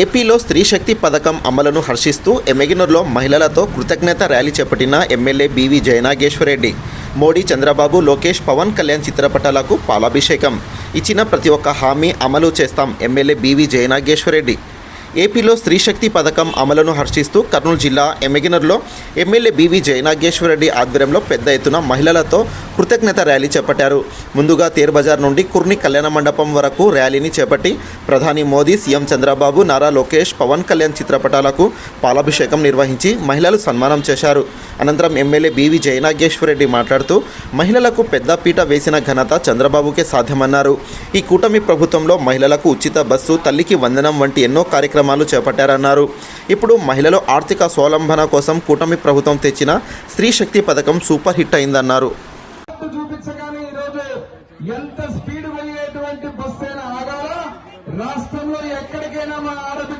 ఏపీలో స్త్రీ శక్తి పథకం అమలును హర్షిస్తూ ఎమ్మెగినూరులో మహిళలతో కృతజ్ఞత ర్యాలీ చేపట్టిన MLA B V Jayanageswara Reddy. Modi Chandrababu Lokesh Pawan Kalyan చిత్రపటాలకు పాలాభిషేకం. ఇచ్చిన ప్రతి ఒక్క హామీ అమలు చేస్తాం ఎమ్మెల్యే బీవీ జయనాగేశ్వరరెడ్డి. ఏపీలో స్త్రీ శక్తి పథకం అమలును హర్షిస్తూ కర్నూలు జిల్లా ఎమ్మెగినర్లో ఎమ్మెల్యే బీవీ జయనాగేశ్వరరెడ్డి ఆధ్వర్యంలో పెద్ద ఎత్తున మహిళలతో కృతజ్ఞత ర్యాలీ చేపట్టారు. ముందుగా తేర్ బజార్ నుండి కుర్ని కళ్యాణ మండపం వరకు ర్యాలీని చేపట్టి ప్రధాని మోదీ సీఎం చంద్రబాబు నారా లోకేష్ పవన్ కళ్యాణ్ చిత్రపటాలకు పాలాభిషేకం నిర్వహించి మహిళలు సన్మానం చేశారు. అనంతరం ఎమ్మెల్యే బీవీ జయనాగేశ్వరరెడ్డి మాట్లాడుతూ మహిళలకు పెద్దపీట వేసిన ఘనత చంద్రబాబుకే సాధ్యమన్నారు. ఈ కూటమి ప్రభుత్వంలో మహిళలకు ఉచిత బస్సు తల్లికి వందనం వంటి ఎన్నో కార్యక్రమాలు చేపట్టారన్నారు. ఇప్పుడు మహిళలు ఆర్థిక స్వావలంబన కోసం కూటమి ప్రభుత్వం తెచ్చిన స్త్రీ శక్తి పథకం సూపర్ హిట్ అయిందన్నారు. ఎంత స్పీడ్ పోయేటువంటి బస్సు అయినా ఆగాలా? రాష్ట్రంలో ఎక్కడికైనా మా ఆడబిడ్డ